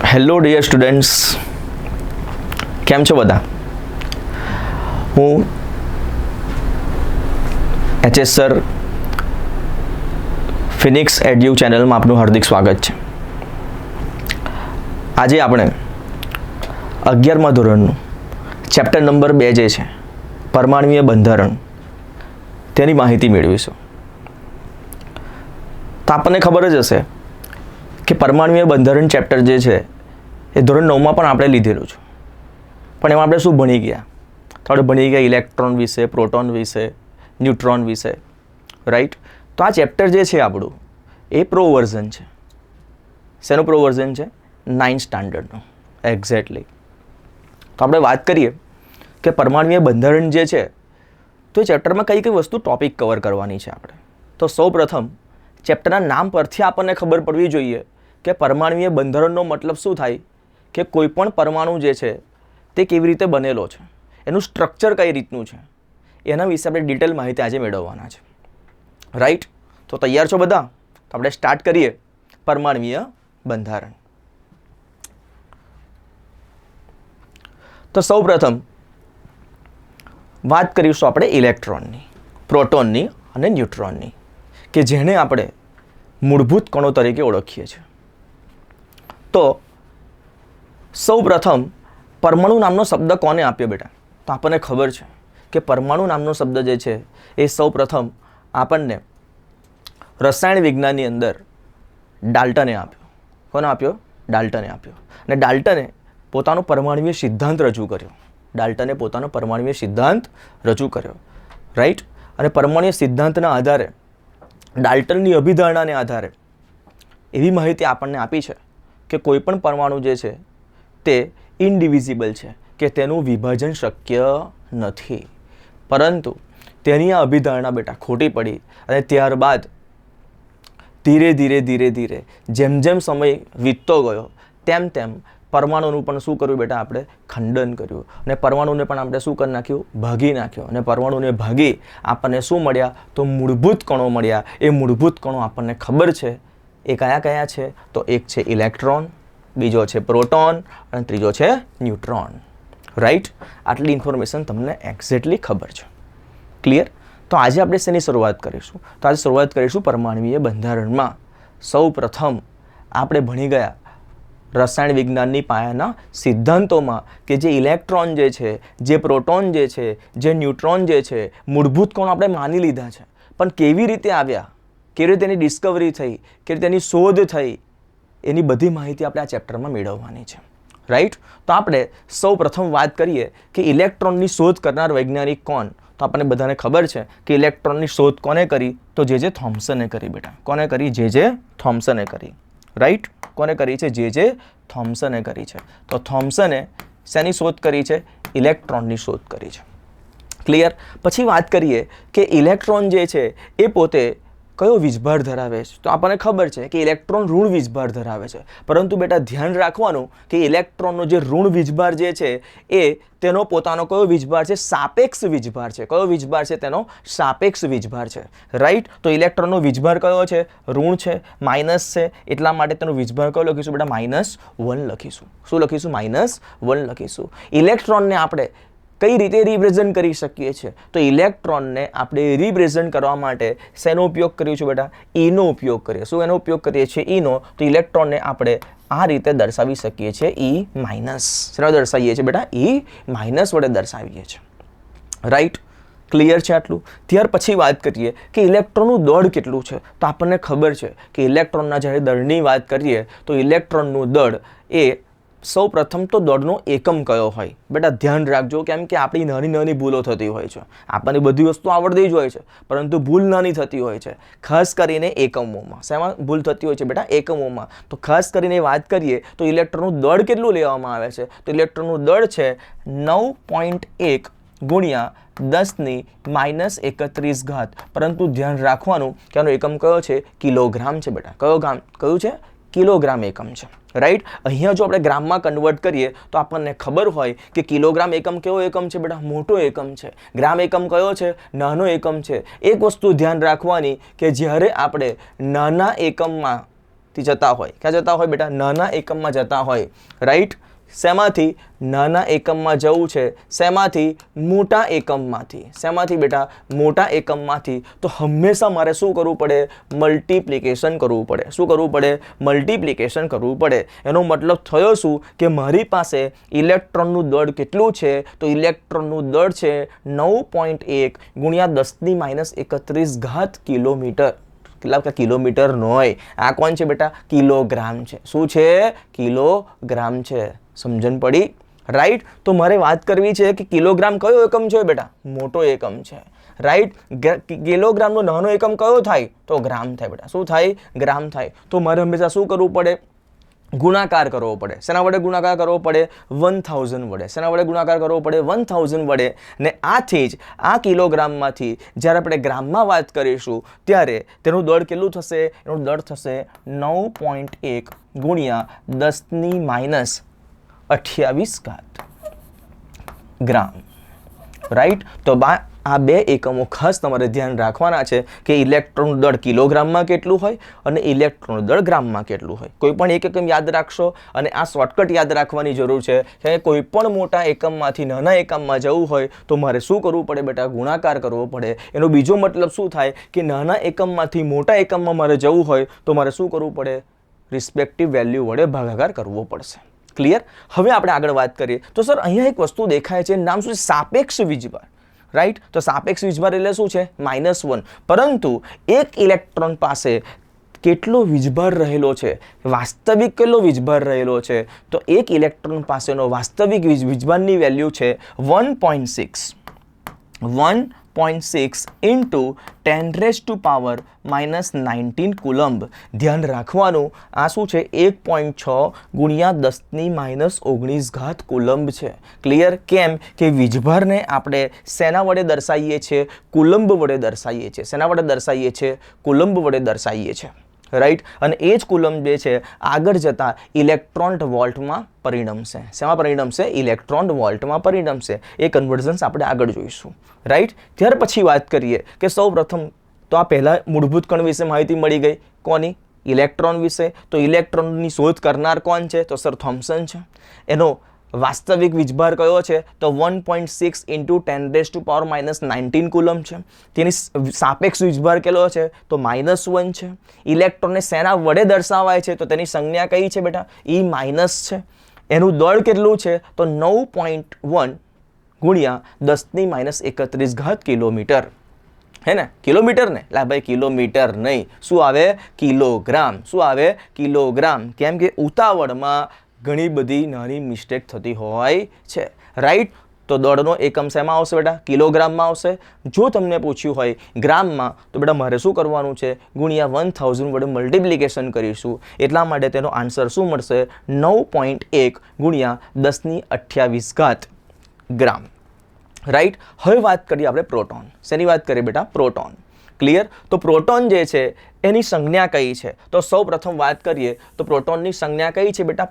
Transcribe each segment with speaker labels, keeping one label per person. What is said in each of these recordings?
Speaker 1: Hello dear students કેમ છો બધા? હું એચએસ સર ફિનિક્સ એડ્યુ ચેનલમાં આપનું હાર્દિક સ્વાગત છે. આજે આપણે અગિયારમા ધોરણનું ચેપ્ટર નંબર બે જે છે, પરમાણવીય બંધારણ તેની માહિતી મેળવીશું. તો આપણને ખબર જ હશે કે પરમાણવીય બંધારણ ચેપ્ટર જે છે એ ધોરણ નવમાં પણ આપણે લીધેલું છે. પણ એમાં આપણે શું ભણી ગયા? તો ભણી ગયા ઇલેક્ટ્રોન વિશે, પ્રોટોન વિશે, ન્યુટ્રોન વિશે રાઈટ તો આ ચેપ્ટર જે છે આપણું, એ પ્રો વર્ઝન છે. શેનું પ્રો વર્ઝન છે? નાઇન સ્ટાન્ડર્ડનું એક્ઝેક્ટલી તો આપણે વાત કરીએ કે પરમાણુય બંધારણ જે છે, તો એ ચેપ્ટરમાં કઈ કઈ વસ્તુ ટોપિક કવર કરવાની છે આપણે? તો સૌ પ્રથમ, ચેપ્ટરના નામ પરથી આપણને ખબર પડવી જોઈએ કે પરમાણુય બંધારણનો મતલબ શું થાય? કે કોઈપણ પરમાણુ જે છે, તે કેવી રીતે બનેલો છે? એનું સ્ટ્રક્ચર કઈ રીતનું છે? એના વિશે આપણે ડિટેલ માહિતી આજે મેળવવાના છે. રાઈટ તો તૈયાર છો બધા? તો આપણે સ્ટાર્ટ કરીએ પરમાણ્વીય બંધારણ. તો સૌ પ્રથમ વાત કરીશું આપણે ઇલેક્ટ્રોનની, પ્રોટોનની અને ન્યુટ્રોનની, કે જેને આપણે મૂળભૂત કણો તરીકે ઓળખીએ છીએ. તો સૌ પ્રથમ પરમાણુ નામનો શબ્દ કોને આપ્યો બેટા? તો આપણને ખબર છે કે પરમાણુ નામનો શબ્દ જે છે એ સૌ પ્રથમ આપણને રસાયણ વિજ્ઞાનની અંદર ડાલ્ટને આપ્યો. કોને આપ્યો? ડાલ્ટને આપ્યો. અને ડાલ્ટને પોતાનો પરમાણુય સિદ્ધાંત રજૂ કર્યો. ડાલ્ટને પોતાનો પરમાણુય સિદ્ધાંત રજૂ કર્યો. રાઈટ અને પરમાણુય સિદ્ધાંતના આધારે, ડાલ્ટનની અભિધારણાને આધારે એવી માહિતી આપણને આપી છે કે કોઈ પણ પરમાણુ જે છે તે ઇન્ડિવિઝિબલ છે, કે તેનું વિભાજન શક્ય નથી. પરંતુ તેની આ અભિધારણા બેટા ખોટી પડી અને ત્યારબાદ ધીરે ધીરે ધીરે ધીરે જેમ જેમ સમય વીતતો ગયો, તેમ તેમ પરમાણુનું પણ શું કર્યું બેટા આપણે? ખંડન કર્યું. અને પરમાણુને પણ આપણે શું કરી નાખ્યું? ભાગી નાખ્યો. અને પરમાણુને ભાગી આપણને શું મળ્યા? તો મૂળભૂત કણો મળ્યા. એ મૂળભૂત કણો આપણને ખબર છે. એ કયા કયા છે? તો એક છે ઇલેક્ટ્રોન બીજો છે પ્રોટોન અને ત્રીજો છે ન્યુટ્રોન. રાઈટ આટલી ઇન્ફોર્મેશન તમને એક્ઝેક્ટલી ખબર છે. ક્લિયર તો આજે આપણે શેની શરૂઆત કરીશું? તો આજે શરૂઆત કરીશું પરમાણવીય બંધારણમાં. સૌ પ્રથમ આપણે ભણી ગયા રસાયણ વિજ્ઞાનની પાયાના સિદ્ધાંતોમાં કે જે ઇલેક્ટ્રોન જે છે, જે પ્રોટોન જે છે, જે ન્યુટ્રોન જે છે, મૂળભૂત કોણ આપણે માની લીધા છે. પણ કેવી રીતે આવ્યા? કેવી રીતે એની ડિસ્કવરી થઈ? કેવી રીતે એની શોધ થઈ? એની બધી માહિતી આપણે આ ચેપ્ટરમાં મેળવવાની છે. રાઈટ તો આપણે સૌ પ્રથમ વાત કરીએ કે ઇલેક્ટ્રોનની શોધ કરનાર વૈજ્ઞાનિક કોણ? તો આપણને બધાને ખબર છે કે ઇલેક્ટ્રોનની શોધ કોને કરી? તો જે જે થોમ્સને કરી બેટા. કોને કરી? જે જે થોમ્સને કરી. રાઈટ કોને કરી છે? જે જે થોમ્સને કરી છે. તો થોમ્સને શેની શોધ કરી છે? ઇલેક્ટ્રોનની શોધ કરી છે. ક્લિયર પછી વાત કરીએ કે ઇલેક્ટ્રોન જે છે, એ પોતે કયો વીજભાર ધરાવે છે? તો આપણને ખબર છે કે ઇલેક્ટ્રોન ઋણ વીજભાર ધરાવે છે. પરંતુ બેટા ધ્યાન રાખવાનું કે ઇલેક્ટ્રોનનો જે ઋણ વીજભાર જે છે, એ તેનો પોતાનો કયો વીજભાર છે? સાપેક્ષ વીજભાર છે. કયો વીજભાર છે? તેનો સાપેક્ષ વીજભાર છે. રાઈટ તો ઇલેક્ટ્રોનનો વીજભાર કયો છે? ઋણ છે. માઇનસ છે. એટલા માટે તેનો વીજભાર કયો લખીશું બેટા? માઇનસ વન લખીશું. શું લખીશું? માઇનસ વન લખીશું. ઇલેક્ટ્રોનને આપણે કઈ રીતે રિપ્રેઝન્ટ કરી શકીએ છીએ? તો ઇલેક્ટ્રોનને આપણે રિપ્રેઝન્ટ કરવા માટે શેનો ઉપયોગ કર્યો છે બેટા? ઈનો ઉપયોગ કરીએ. શું એનો ઉપયોગ કરીએ છીએ? ઈનો તો ઇલેક્ટ્રોનને આપણે આ રીતે દર્શાવી શકીએ છીએ ઈ માઇનસ શેના દર્શાવીએ છીએ બેટા? ઈ માઇનસ વડે દર્શાવીએ છીએ. રાઈટ ક્લિયર છે આટલું? ત્યાર પછી વાત કરીએ કે ઇલેક્ટ્રોનનું દળ કેટલું છે? તો આપણને ખબર છે કે ઇલેક્ટ્રોનના જ્યારે દળની વાત કરીએ તો ઇલેક્ટ્રોનનું દળ એ સૌ પ્રથમ તો દળનો એકમ કયો હોય? બેટા, ધ્યાન રાખજો કેમ કે આપણી નાની નાની ભૂલો થતી હોય છે. આપણને બધી વસ્તુ આવડતી જ હોય છે, પરંતુ ભૂલ નાની થતી હોય છે. ખાસ કરીને એકમોમાં. શેમાં ભૂલ થતી હોય છે બેટા? એકમોમાં. તો ખાસ કરીને વાત કરીએ તો ઇલેક્ટ્રોનનું દળ કેટલું લેવામાં આવે છે? તો ઇલેક્ટ્રોનનું દળ છે નવ પોઈન્ટ એક ગુણ્યા દસની માઇનસ એકત્રીસ ઘાત. પરંતુ ધ્યાન રાખવાનું કે આનો એકમ કયો છે? કિલોગ્રામ છે બેટા. કયો ગામ? કયું છે? કિલોગ્રામ એકમ છે. રાઈટ અહીંયા જો આપણે ગ્રામમાં કન્વર્ટ કરીએ, તો આપણને ખબર હોય કે કિલોગ્રામ એકમ કેવો એકમ છે બેટા? મોટો એકમ છે. ગ્રામ એકમ કયો છે? નાનો એકમ છે. એક વસ્તુ ધ્યાન રાખવાની કે જ્યારે આપણે નાના એકમમાંથી જતા હોય, ક્યાં જતા હોય બેટા? નાના એકમમાં જતા હોય. રાઈટ શેમાંથી? નાના એકમમાં જવું છે. શેમાંથી? મોટા એકમમાંથી. શેમાંથી બેટા? મોટા એકમમાંથી. તો હંમેશા મારે શું કરવું પડે? મલ્ટિપ્લિકેશન કરવું પડે. શું કરવું પડે? મલ્ટિપ્લિકેશન કરવું પડે. એનો મતલબ થયો શું? કે મારી પાસે ઇલેક્ટ્રોનનું દળ કેટલું છે? તો ઇલેક્ટ્રોનનું દળ છે નવ પોઈન્ટ એક ગુણ્યા દસની માઇનસ એકત્રીસ ઘાત કિલોમીટર. કેટલા કિલોમીટર નો હોય આ કોણ છે બેટા? કિલોગ્રામ છે. શું છે? કિલોગ્રામ છે. સમજણ પડી. રાઈટ તો મારે વાત કરવી છે કે કિલોગ્રામ કયો એકમ છે બેટા? મોટો એકમ છે. રાઈટ કિલોગ્રામનો નાનો એકમ કયો થાય? તો ગ્રામ થાય બેટા. શું થાય? ગ્રામ થાય. તો મારે હંમેશા શું કરવું પડે? ગુણાકાર કરવો પડે. શેના વડે ગુણાકાર કરવો પડે? વન થાઉઝન્ડ વડે. શેના વડે ગુણાકાર કરવો પડે? વન થાઉઝન્ડ વડે. ને આથી જ આ કિલોગ્રામમાંથી જ્યારે આપણે ગ્રામમાં વાત કરીશું, ત્યારે તેનું દળ કેટલું થશે? એનું દળ થશે નવ પોઈન્ટ એક ગુણ્યા દસની માઇનસ અઠ્યાવીસ ઘાત ગ્રામ. રાઈટ તો બા, આ બે એકમો ખાસ તમારે ધ્યાન રાખવાના છે કે ઇલેક્ટ્રોન દળ કિલોગ્રામમાં કેટલું હોય અને ઇલેક્ટ્રોન દળ ગ્રામમાં કેટલું હોય. કોઈ પણ એક એકમ યાદ રાખશો અને આ શોર્ટકટ યાદ રાખવાની જરૂર છે કે કોઈ પણ મોટા એકમમાંથી નાના એકમમાં જવું હોય તો મારે શું કરવું પડે બેટા? ગુણાકાર કરવો પડે. એનો બીજો મતલબ શું થાય કે નાના એકમમાંથી મોટા એકમમાં મારે જવું હોય તો મારે શું કરવું પડે? રિસ્પેક્ટિવ વેલ્યુ વડે ભાગાકાર કરવો પડશે. ક્લિયર હવે આપણે આગળ વાત કરીએ. તો સર, અહીંયા એક વસ્તુ દેખાય છે. નામ શું છે? સાપેક્ષ વીજભાર. રાઈટ તો સાપેક્ષ વીજભાર એટલે શું છે? માઇનસ વન પરંતુ એક ઇલેક્ટ્રોન પાસે કેટલો વીજભાર રહેલો છે? વાસ્તવિક કેટલો વીજભાર રહેલો છે? તો એક ઇલેક્ટ્રોન પાસેનો વાસ્તવિક વીજ વીજભારની વેલ્યુ છે one point six one point six into ten raise to power minus nineteen coulomb ધ્યાન રાખવાનું, આ શું છે? એક પોઈન્ટ છ ગુણ્યા દસની માઇનસ ઓગણીસ ઘાત કુલંબ છે. ક્લિયર કેમ? કે વીજભારને આપણે શેના વડે દર્શાવીએ છીએ? કુલંબ વડે દર્શાવીએ છીએ. શેના વડે દર્શાવીએ છીએ? કુલંબ વડે દર્શાવીએ છીએ. રાઈટ? અને એ જ કુલમ જે છે, આગળ જતાં ઇલેક્ટ્રોન વોલ્ટમાં પરિણમશે. શેમાં પરિણમશે? ઇલેક્ટ્રોન વોલ્ટમાં પરિણમશે. એ કન્વર્ઝન્સ આપણે આગળ જોઈશું. રાઈટ? ત્યાર પછી વાત કરીએ કે સૌ પ્રથમ તો આ પહેલાં મૂળભૂત કણ વિશે માહિતી મળી ગઈ. કોની? ઇલેક્ટ્રોન વિશે. તો ઇલેક્ટ્રોનની શોધ કરનાર કોણ છે? તો સર થોમ્સન છે. એનો વાસ્તવિક વીજભાર કયો છે? તો one point six into ten raise to power minus nineteen coulomb છે. તેની સાપેક્ષ વીજભાર કેટલો છે? તો માઇનસ વન છે. ઇલેક્ટ્રોનને શેના વડે દર્શાવાય છે, તો તેની સંજ્ઞા કઈ છે બેટા? ઈ માઇનસ છે. એનું દળ કેટલું છે? તો નવ પોઈન્ટ વન ગુણ્યા દસની માઇનસ એકત્રીસ ઘાત કિલોમીટર. હે ને? કિલોમીટર ને લા ભાઈ, કિલોમીટર નહીં. શું આવે? કિલોગ્રામ. શું આવે? કિલોગ્રામ. કેમ કે ઉતાવળમાં ઘણી બધી નાની મિસ્ટેક થતી હોય છે. રાઈટ તો દોડનો એકમ શેમાં આવશે બેટા? કિલોગ્રામમાં આવશે. જો તમને પૂછ્યું હોય ગ્રામમાં, તો બેટા મારે શું કરવાનું છે? ગુણ્યા વન થાઉઝન્ડ વડે મલ્ટિપ્લિકેશન કરીશું. એટલા માટે તેનો આન્સર શું મળશે? નવ પોઈન્ટ એક ગુણ્યા દસની અઠ્યાવીસ ઘાત ગ્રામ. રાઈટ હવે વાત કરીએ આપણે પ્રોટોન શેની વાત કરીએ બેટા? પ્રોટોન ક્લિયર તો પ્રોટોન જે છે, એની સંજ્ઞા કઈ છે? તો સૌ પ્રથમ વાત કરીએ, તો પ્રોટોનની સંજ્ઞા કઈ છે બેટા?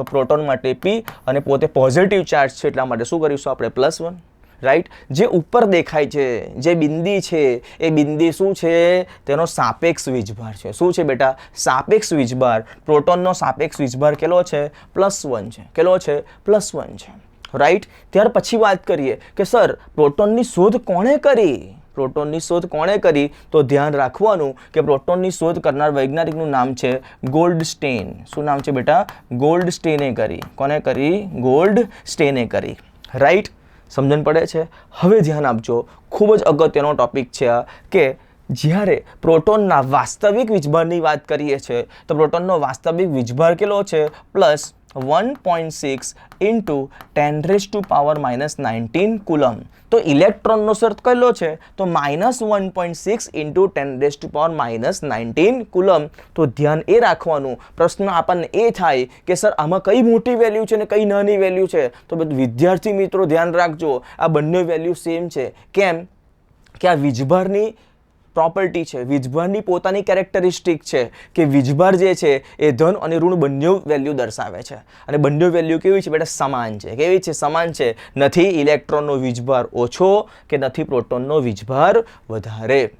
Speaker 1: તો પ્રોટોન માટે પી અને પોતે પોઝિટિવ ચાર્જ છે એટલા માટે શું કરીશું આપણે? પ્લસ વન રાઈટ જે ઉપર દેખાય છે, જે બિંદી છે, એ બિંદી શું છે? તેનો સાપેક્ષ વીજભાર છે. શું છે બેટા? સાપેક્ષ વીજભાર. પ્રોટોનનો સાપેક્ષ વીજભાર કેટલો છે? પ્લસ વન છે. કેટલો છે? પ્લસ વન છે. રાઈટ ત્યાર પછી વાત કરીએ કે, સર, પ્રોટોનની શોધ કોણે કરી? પ્રોટોનની શોધ કોણે કરી? તો ધ્યાન રાખવાનું કે પ્રોટોનની શોધ કરનાર વૈજ્ઞાનિકનું નામ છે ગોલ્ડ સ્ટેન શું નામ છે બેટા? ગોલ્ડ સ્ટેને કરી. કોને કરી? ગોલ્ડ સ્ટેને કરી. રાઈટ સમજણ પડે છે? હવે ધ્યાન આપજો. ખૂબ જ અગત્યનો ટોપિક છે કે જ્યારે પ્રોટોનના વાસ્તવિક વીજભારની વાત કરીએ છીએ તો પ્રોટોનનો વાસ્તવિક વીજભાર કેટલો છે? Plus one point six into ten raise to power minus nineteen coulomb તો ઇલેક્ટ્રોનનો સર્થ કયલો છે? તો minus one point six into ten raise to power minus nineteen coulomb તો ધ્યાન એ રાખવાનું. પ્રશ્ન આપણને એ થાય કે, સર, આમાં કઈ મોટી વેલ્યુ છે ને કઈ નાની વેલ્યુ છે? તો બધું, વિદ્યાર્થી મિત્રો, ધ્યાન રાખજો. આ બંને વેલ્યુ સેમ છે. કેમ? કે આ વીજભારની પ્રોપર્ટી છે. વીજભારની પોતાની કેરેક્ટરિસ્ટિક છે કે વીજભાર જે છે એ ધન અને ઋણ બંને વેલ્યુ દર્શાવે છે. અને બંને વેલ્યુ કેવી છે? બેટા, સમાન છે. કેવી છે? સમાન છે. નથી ઇલેક્ટ્રોનનો વીજભાર ઓછો કે નથી પ્રોટોનનો વીજભાર વધારે.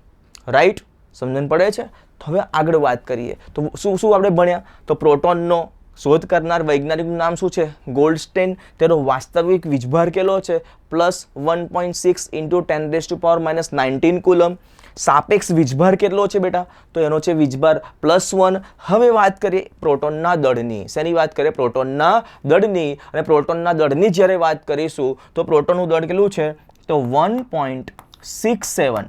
Speaker 1: રાઈટ સમજણ પડે છે? તો હવે આગળ વાત કરીએ. તો શું શું આપણે ભણ્યા? તો પ્રોટોનનો શોધ કરનાર વૈજ્ઞાનિકનું નામ શું છે? ગોલ્ડસ્ટેન. તેનો વાસ્તવિક વીજભાર કેટલો છે? Plus one point six into ten raise to power minus nineteen coulomb સાપેક્ષ વીજભાર કેટલો છે બેટા? તો એનો છે વીજભાર પ્લસ વન હવે વાત કરીએ પ્રોટોનના દળની. શેની વાત કરીએ? પ્રોટોનના દળની. અને પ્રોટોનના દળની જ્યારે વાત કરીશું, તો પ્રોટોનનું દળ કેટલું છે? તો વન પોઈન્ટ સિક્સ સેવન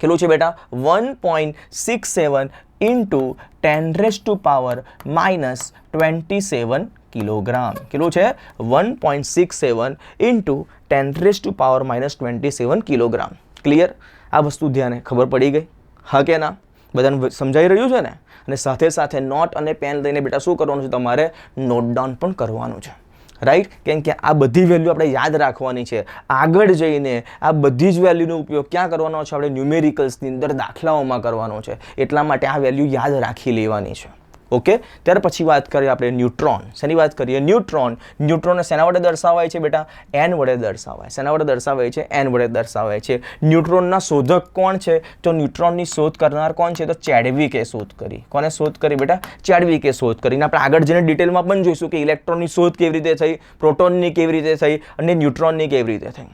Speaker 1: કેટલું છે બેટા? One point six seven into ten raise to power minus twenty seven kilogram કેટલું છે? One point six seven into ten raise to power minus twenty seven kilogram clear આ વસ્તુ ધ્યાને ખબર પડી ગઈ? હા કે ના? બધાને સમજાઈ રહ્યું છે ને? અને સાથે સાથે નોટ અને પેન લઈને બેટા શું કરવાનું છે તમારે? નોટ ડાઉન પણ કરવાનું છે. રાઈટ કેમ કે આ બધી વેલ્યુ આપણે યાદ રાખવાની છે. આગળ જઈને આ બધી જ વેલ્યુનો ઉપયોગ ક્યાં કરવાનો છે? આપણે ન્યુમેરિકલ્સની અંદર દાખલાઓમાં કરવાનો છે. એટલા માટે આ વેલ્યુ યાદ રાખી લેવાની છે. ઓકે? ત્યાર પછી વાત કરીએ આપણે ન્યુટ્રોન. શેની વાત કરીએ? ન્યુટ્રોન. ન્યુટ્રોનને શેના વડે દર્શાવાય છે બેટા? એન વડે દર્શાવાય. શેના વડે દર્શાવાય છે? એન વડે દર્શાવાય છે. ન્યુટ્રોનના શોધક કોણ છે? તો ન્યુટ્રોનની શોધ કરનાર કોણ છે? તો ચેડવિકે શોધ કરી. કોને શોધ કરી બેટા? ચેડવિકે શોધ કરીને આપણે આગળ જઈને ડિટેલમાં પણ જોઈશું કે ઇલેક્ટ્રોનની શોધ કેવી રીતે થઈ, પ્રોટોનની કેવી રીતે થઈ અને ન્યુટ્રોનની કેવી રીતે થઈ.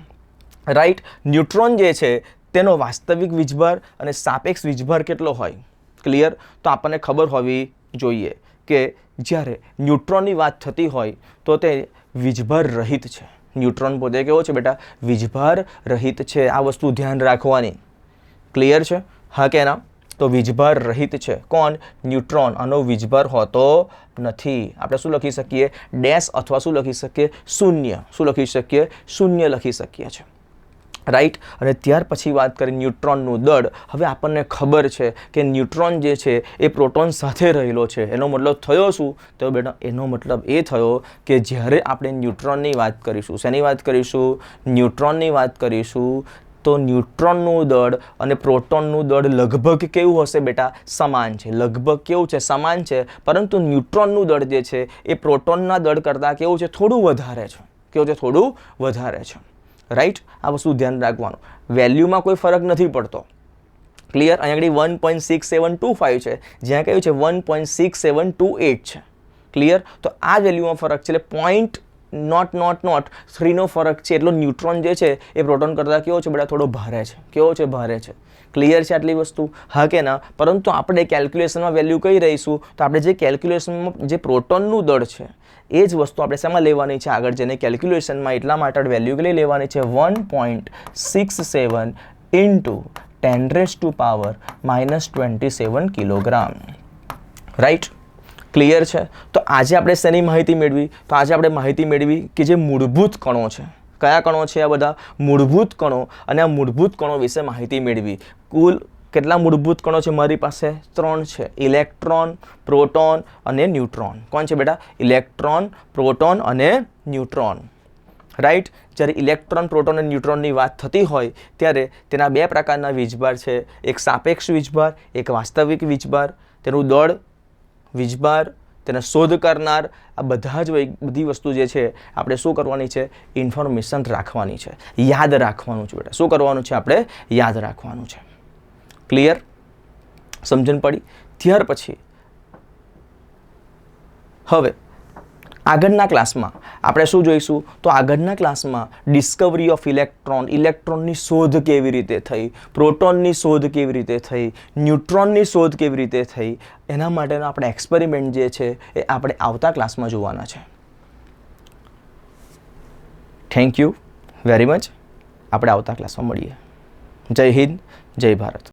Speaker 1: રાઈટ? ન્યુટ્રોન જે છે, તેનો વાસ્તવિક વીજભાર અને સાપેક્ષ વીજભાર કેટલો હોય? ક્લિયર? તો આપણને ખબર હોવી જોઈએ કે જ્યારે ન્યુટ્રોનની વાત થતી હોય તો તે વીજભાર રહિત છે. ન્યુટ્રોન પોતે કેવો છે બેટા? વીજભાર રહિત છે. આ વસ્તુ ધ્યાન રાખવાની. ક્લિયર છે? હા કે ના? તો વીજભાર રહિત છે. કોણ? ન્યુટ્રોન. આનો વીજભાર હોતો નથી. આપણે શું લખી શકીએ? ડેશ અથવા શું લખી શકીએ? શૂન્ય. શું લખી શકીએ? શૂન્ય લખી શકીએ છીએ. રાઈટ? અને ત્યાર પછી વાત કરી ન્યુટ્રોનનું દળ. હવે આપણને ખબર છે કે ન્યુટ્રોન જે છે એ પ્રોટોન સાથે રહેલો છે. એનો મતલબ થયો શું? તો બેટા, એનો મતલબ એ થયો કે જ્યારે આપણે ન્યુટ્રોનની વાત કરીશું, શેની વાત કરીશું? ન્યુટ્રોનની વાત કરીશું તો ન્યુટ્રોનનું દળ અને પ્રોટોનનું દળ લગભગ કેવું હશે બેટા? સમાન છે. લગભગ કેવું છે? સમાન છે. પરંતુ ન્યુટ્રોનનું દળ જે છે એ પ્રોટોનના દળ કરતાં કેવું છે? થોડું વધારે છે. કેવું છે? થોડું વધારે છે. રાઈટ આ વસ્તુ ધ્યાન રાખવાનું. વેલ્યુમાં કોઈ ફરક નથી પડતો. ક્લિયર અહીંયા આગળ one point six seven two five છે. જ્યાં કહ્યું છે one point six seven two eight છે. ક્લિયર તો આ વેલ્યુમાં ફરક છે. એટલે પોઈન્ટ નોટ નોટ નોટ થ્રીનો ફરક છે. એટલો ન્યુટ્રોન જે છે, એ પ્રોટોન કરતાં કેવો છે બધા? થોડો ભારે છે. કેવો છે? ભારે છે. ક્લિયર છે આટલી વસ્તુ? હા કે ના? પરંતુ આપણે કેલ્ક્યુલેશનમાં વેલ્યુ કઈ રહીશું? તો આપણે જે કેલ્ક્યુલેશનમાં જે પ્રોટોનનું દળ છે એ જ વસ્તુ આપણે શેમાં લેવાની છે આગળ જઈને કેલ્ક્યુલેશનમાં એટલા માટે વેલ્યુ કેટલી લેવાની છે? One point six seven into ten raise to power minus twenty seven kilogram right clear છે? તો આજે આપણે શેની માહિતી મેળવી? તો આજે આપણે માહિતી મેળવી કે જે મૂળભૂત કણો છે. કયા કણો છે આ બધા? મૂળભૂત કણો. અને આ મૂળભૂત કણો વિશે માહિતી મેળવી. કુલ કેટલા મૂળભૂત કણો છે મારી પાસે? ત્રણ છે. ઇલેક્ટ્રોન, પ્રોટોન અને ન્યુટ્રોન. કોણ છે બેટા? ઇલેક્ટ્રોન, પ્રોટોન અને ન્યુટ્રોન. રાઈટ? જ્યારે ઇલેક્ટ્રોન, પ્રોટોન અને ન્યુટ્રોનની વાત થતી હોય, ત્યારે તેના બે પ્રકારના વીજભાર છે. એક સાપેક્ષ વીજભાર, એક વાસ્તવિક વીજભાર. તેનું દળ વીજભાર, તેને શોધ કરનાર આ બધા જ બધી વસ્તુ જે છે, આપણે શું કરવાની છે? ઇન્ફોર્મેશન રાખવાની છે. યાદ રાખવાનું છે બેટા. શું કરવાનું છે? આપણે યાદ રાખવાનું છે. ક્લિયર સમજણ પડી? ત્યાર પછી, હવે, આગળના ક્લાસમાં આપણે શું જોઈશું? તો આગળના ક્લાસમાં ડિસ્કવરી ઓફ ઇલેક્ટ્રોન ઇલેક્ટ્રોનની શોધ કેવી રીતે થઈ? પ્રોટોનની શોધ કેવી રીતે થઈ? ન્યુટ્રોનની શોધ કેવી રીતે થઈ? એના માટેનો આપણે એક્સપેરિમેન્ટ જે છે એ આપણે આવતા ક્લાસમાં જોવાના છે. થેન્ક યુ વેરી મચ આપણે આવતા ક્લાસમાં મળીએ. જય હિન્દ, જય ભારત.